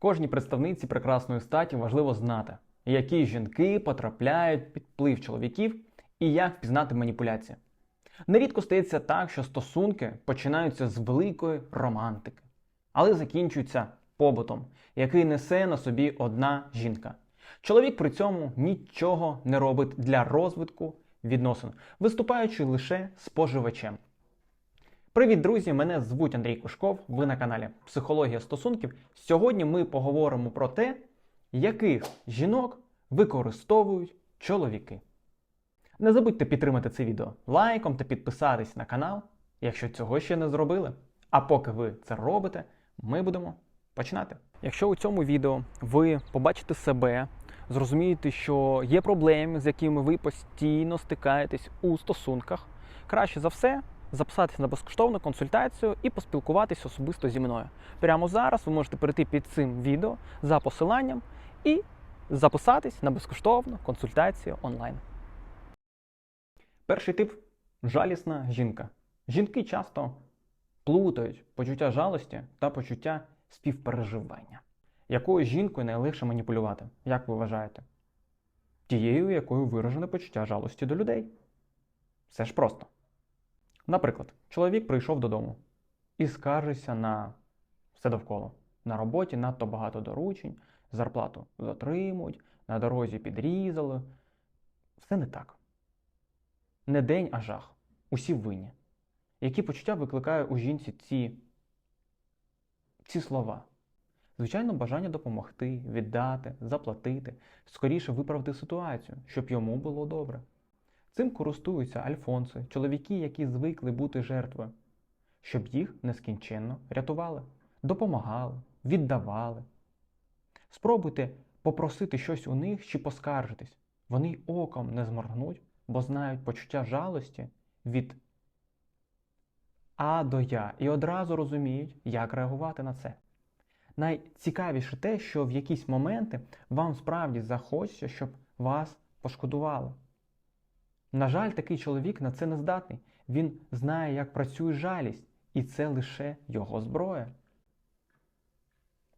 Кожній представниці прекрасної статі важливо знати, які жінки потрапляють під вплив чоловіків і як впізнати маніпуляції. Нерідко стається так, що стосунки починаються з великої романтики, але закінчуються побутом, який несе на собі одна жінка. Чоловік при цьому нічого не робить для розвитку відносин, виступаючи лише споживачем. Привіт, друзі! Мене звуть Андрій Кушков. Ви на каналі Психологія стосунків. Сьогодні ми поговоримо про те, яких жінок використовують чоловіки. Не забудьте підтримати це відео лайком та підписатись на канал, якщо цього ще не зробили. А поки ви це робите, ми будемо починати. Якщо у цьому відео ви побачите себе, зрозумієте, що є проблеми, з якими ви постійно стикаєтесь у стосунках, краще за все записатися на безкоштовну консультацію і поспілкуватись особисто зі мною. Прямо зараз ви можете перейти під цим відео за посиланням і записатись на безкоштовну консультацію онлайн. Перший тип жалісна жінка. Жінки часто плутають почуття жалості та почуття співпереживання. Якою жінкою найлегше маніпулювати? Як ви вважаєте? Тією, якою виражене почуття жалості до людей. Все ж просто. Наприклад, чоловік прийшов додому і скаржиться на все довкола. На роботі надто багато доручень, зарплату затримують, на дорозі підрізали. Все не так. Не день, а жах. Усі винні. Які почуття викликає у жінці ці, ці слова? Звичайно, бажання допомогти, віддати, заплатити, скоріше виправити ситуацію, щоб йому було добре. Цим користуються альфонси, чоловіки, які звикли бути жертвою, щоб їх нескінченно рятували, допомагали, віддавали. Спробуйте попросити щось у них чи поскаржитись. Вони оком не зморгнуть, бо знають почуття жалості від А до Я і одразу розуміють, як реагувати на це. Найцікавіше те, що в якісь моменти вам справді захочеться, щоб вас пошкодували. На жаль, такий чоловік на це не здатний. Він знає, як працює жалість, і це лише його зброя.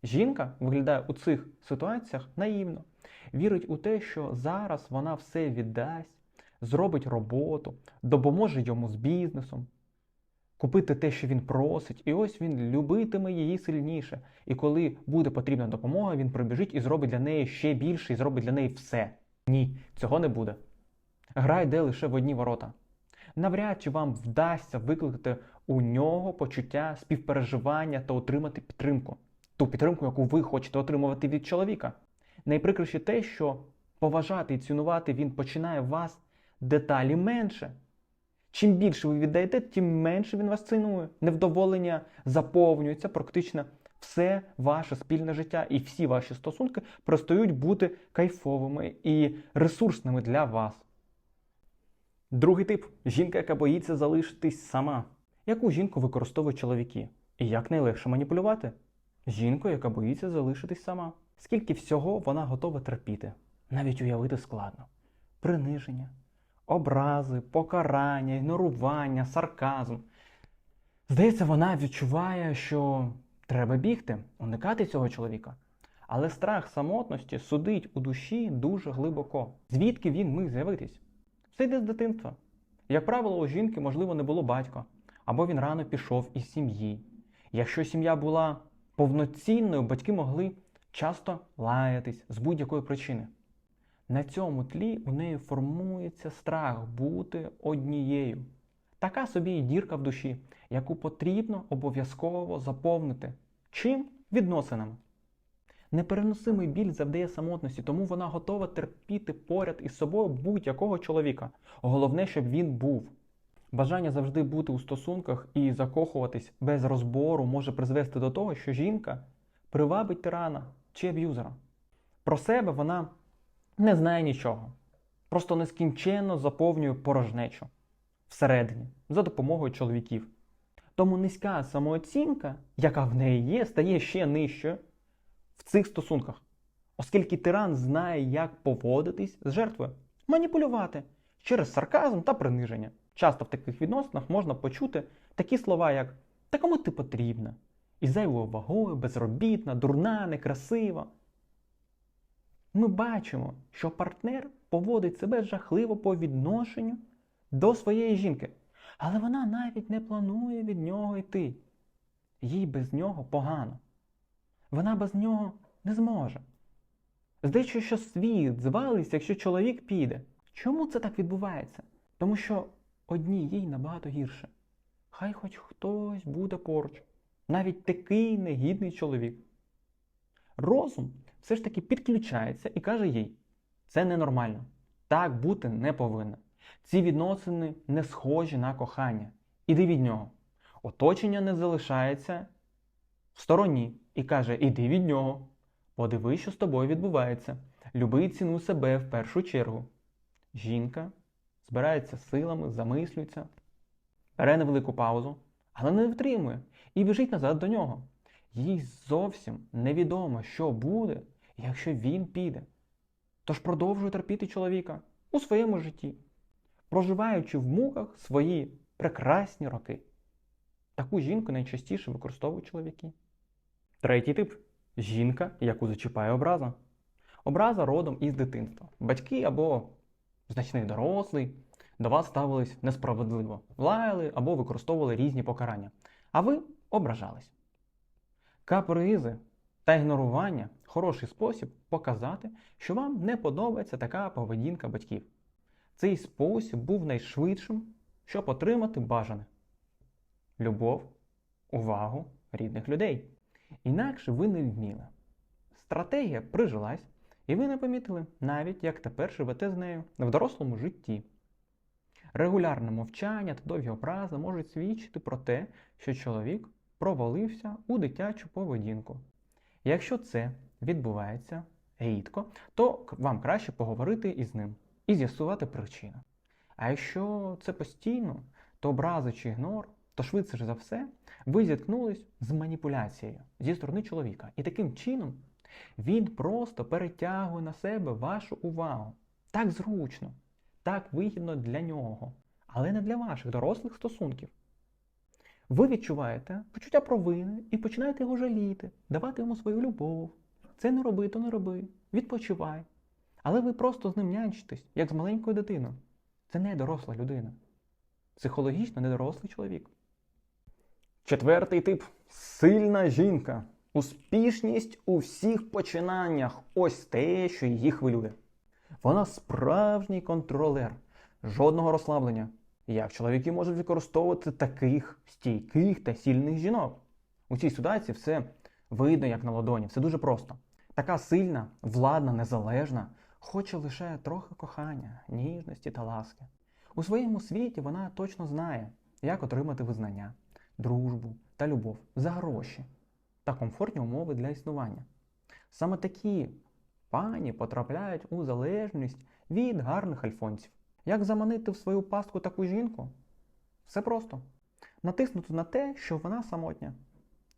Жінка виглядає у цих ситуаціях наївно, вірить у те, що зараз вона все віддасть, зробить роботу, допоможе йому з бізнесом, купити те, що він просить, і ось він любитиме її сильніше. І коли буде потрібна допомога, він прибіжить і зробить для неї ще більше, і зробить для неї все. Ні, цього не буде. Гра йде лише в одні ворота. Навряд чи вам вдасться викликати у нього почуття співпереживання та отримати підтримку. Ту підтримку, яку ви хочете отримувати від чоловіка. Найприкріше те, що поважати і цінувати він починає вас деталі менше. Чим більше ви віддаєте, тим менше він вас цінує. Невдоволення заповнюється практично все ваше спільне життя і всі ваші стосунки перестають бути кайфовими і ресурсними для вас. Другий тип жінка, яка боїться залишитись сама. Яку жінку використовують чоловіки? І як найлегше маніпулювати? Жінку, яка боїться залишитись сама. Скільки всього вона готова терпіти, навіть уявити складно: приниження, образи, покарання, ігнорування, сарказм. Здається, вона відчуває, що треба бігти, уникати цього чоловіка. Але страх самотності судить у душі дуже глибоко. Звідки він міг з'явитись? Все йде з дитинства. Як правило, у жінки, можливо, не було батька, або він рано пішов із сім'ї. Якщо сім'я була повноцінною, батьки могли часто лаятись з будь-якої причини. На цьому тлі у неї формується страх бути однією. Така собі і дірка в душі, яку потрібно обов'язково заповнити. Чим? Відносинами. Непереносимий біль завдає самотності, тому вона готова терпіти поряд із собою будь-якого чоловіка. Головне, щоб він був. Бажання завжди бути у стосунках і закохуватись без розбору може призвести до того, що жінка привабить тирана чи аб'юзера. Про себе вона не знає нічого, просто нескінченно заповнює порожнечу всередині за допомогою чоловіків. Тому низька самооцінка, яка в неї є, стає ще нижчою в цих стосунках, оскільки тиран знає, як поводитись з жертвою, маніпулювати через сарказм та приниження. Часто в таких відносинах можна почути такі слова, як Та кому ти потрібна? із зайвою вагою, безробітна, дурна, некрасива. Ми бачимо, що партнер поводить себе жахливо по відношенню до своєї жінки, але вона навіть не планує від нього йти. Їй без нього погано. Вона без нього не зможе. Здається, що світ звалиться, якщо чоловік піде. Чому це так відбувається? Тому що одній їй набагато гірше. Хай хоч хтось буде поруч, навіть такий негідний чоловік. Розум все ж таки підключається і каже їй: це ненормально, так бути не повинно. Ці відносини не схожі на кохання. Іди від нього. Оточення не залишається в стороні і каже: Іди від нього. Подивись, що з тобою відбувається. Люби і цінуй себе в першу чергу. Жінка збирається силами, замислюється, бере невелику паузу, але не втримує і біжить назад до нього. Їй зовсім невідомо, що буде, якщо він піде. Тож продовжує терпіти чоловіка у своєму житті, проживаючи в муках свої прекрасні роки. Таку жінку найчастіше використовують чоловіки. Третій тип жінка, яку зачіпає образа. Образа родом із дитинства. Батьки або значний дорослий до вас ставились несправедливо, лаяли або використовували різні покарання. А ви ображались. Капризи та ігнорування хороший спосіб показати, що вам не подобається така поведінка батьків. Цей спосіб був найшвидшим, щоб отримати бажане любов, увагу рідних людей. Інакше ви не вміли. Стратегія прижилась, і ви не помітили, навіть як тепер живете з нею в дорослому житті. Регулярне мовчання та довгі образи можуть свідчити про те, що чоловік провалився у дитячу поведінку. Якщо це відбувається рідко, то вам краще поговорити із ним і з'ясувати причину. А якщо це постійно, то образи чи ігнор, то швидше за все ви зіткнулись з маніпуляцією зі сторони чоловіка. І таким чином він просто перетягує на себе вашу увагу. Так зручно, так вигідно для нього, але не для ваших дорослих стосунків. Ви відчуваєте почуття провини і починаєте його жаліти, давати йому свою любов. Це не роби, то не роби, відпочивай. Але ви просто з ним нянчитесь, як з маленькою дитиною. Це не доросла людина. Психологічно недорослий чоловік. Четвертий тип сильна жінка. Успішність у всіх починаннях. Ось те, що її хвилює. Вона справжній контролер, жодного розслаблення. Як чоловіки можуть використовувати таких стійких та сильних жінок? У цій ситуації все видно як на ладоні, все дуже просто. Така сильна, владна, незалежна, хоче лише трохи кохання, ніжності та ласки. У своєму світі вона точно знає, як отримати визнання, дружбу та любов за гроші та комфортні умови для існування. Саме такі пані потрапляють у залежність від гарних альфонців. Як заманити в свою пастку таку жінку? Все просто. Натиснути на те, що вона самотня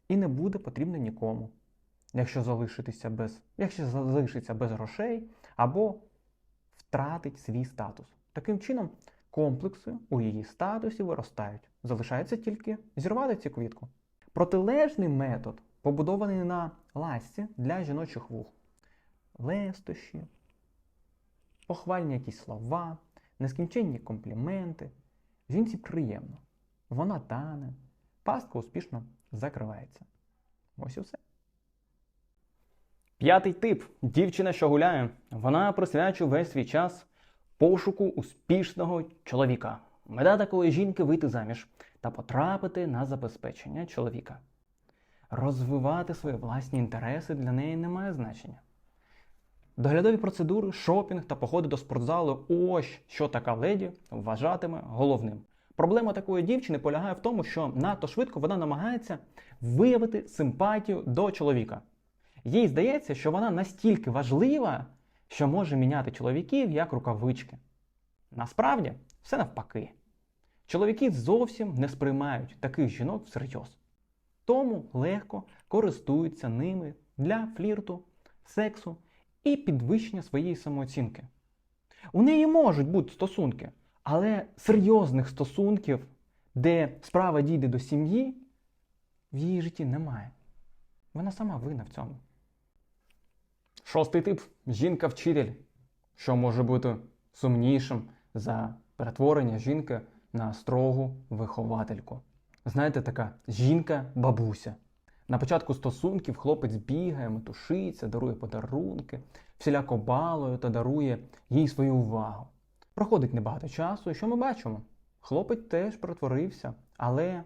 і не буде потрібна нікому, якщо залишитися без, якщо залишиться без грошей або втратить свій статус. Таким чином, комплекси у її статусі виростають. Залишається тільки зірвати цю квітку. Протилежний метод побудований на ласці для жіночих вух. Лестощі, похвальні якісь слова, нескінченні компліменти. Жінці приємно. Вона тане, пастка успішно закривається. Ось і все. П'ятий тип дівчина, що гуляє, вона присвячує весь свій час пошуку успішного чоловіка. Мета такої жінки вийти заміж та потрапити на забезпечення чоловіка. Розвивати свої власні інтереси для неї не має значення. Доглядові процедури, шопінг та походи до спортзалу ось що така леді вважатиме головним. Проблема такої дівчини полягає в тому, що надто швидко вона намагається виявити симпатію до чоловіка. Їй здається, що вона настільки важлива, що може міняти чоловіків як рукавички. Насправді, все навпаки. Чоловіки зовсім не сприймають таких жінок всерйоз. Тому легко користуються ними для флірту, сексу і підвищення своєї самооцінки. У неї можуть бути стосунки, але серйозних стосунків, де справа дійде до сім'ї, в її житті немає. Вона сама винна в цьому. Шостий тип жінка-вчитель, що може бути сумнішим за перетворення жінки на строгу виховательку. Знаєте, така жінка-бабуся. На початку стосунків хлопець бігає, метушиться, дарує подарунки, всіляко балує та дарує їй свою увагу. Проходить небагато часу, і що ми бачимо? Хлопець теж перетворився, але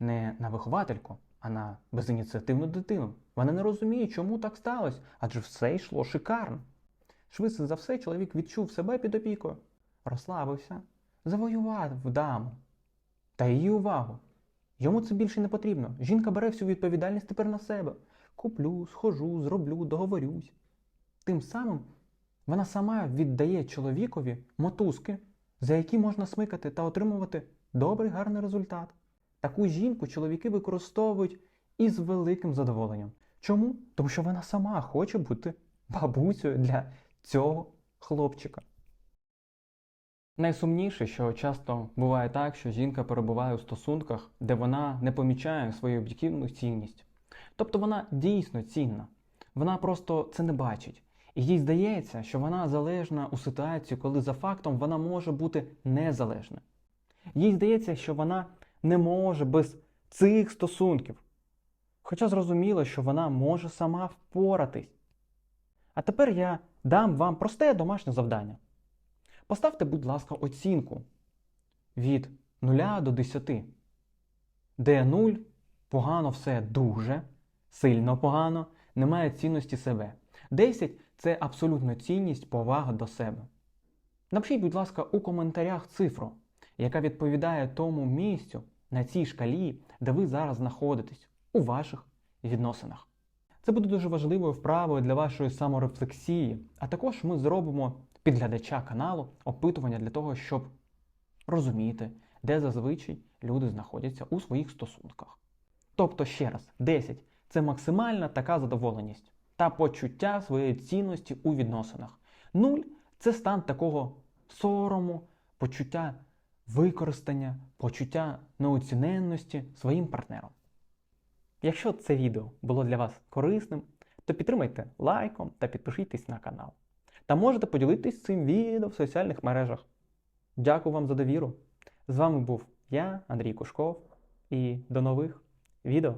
не на виховательку, а на безініціативну дитину. Вона не розуміє, чому так сталося, адже все йшло шикарно. Швидше за все, чоловік відчув себе під опікою, розслабився, завоював даму та її увагу. Йому це більше не потрібно. Жінка бере всю відповідальність тепер на себе. Куплю, схожу, зроблю, договорюсь. Тим самим вона сама віддає чоловікові мотузки, за які можна смикати та отримувати добрий гарний результат. Таку жінку чоловіки використовують із великим задоволенням. Чому? Тому що вона сама хоче бути бабусею для цього хлопчика. Найсумніше, що часто буває так, що жінка перебуває у стосунках, де вона не помічає свою об'єктивну цінність. Тобто вона дійсно цінна, вона просто це не бачить. І їй здається, що вона залежна у ситуації, коли за фактом вона може бути незалежна. Їй здається, що вона не може без цих стосунків. Хоча зрозуміло, що вона може сама впоратись. А тепер я дам вам просте домашнє завдання. Поставте, будь ласка, оцінку від 0 до 10, де 0 погано все дуже, сильно погано, немає цінності себе. 10 це абсолютно цінність, повага до себе. Напишіть, будь ласка, у коментарях цифру, яка відповідає тому місцю на цій шкалі, де ви зараз знаходитесь у ваших відносинах. Це буде дуже важливою вправою для вашої саморефлексії, а також ми зробимо під глядача каналу опитування для того, щоб розуміти, де зазвичай люди знаходяться у своїх стосунках. Тобто, ще раз, 10 це максимальна така задоволеність та почуття своєї цінності у відносинах. 0 це стан такого сорому, почуття використання, почуття неоціненності своїм партнером. Якщо це відео було для вас корисним, то підтримайте лайком та підпишіться на канал. Та можете поділитись цим відео в соціальних мережах. Дякую вам за довіру. З вами був я, Андрій Кушков, і до нових відео.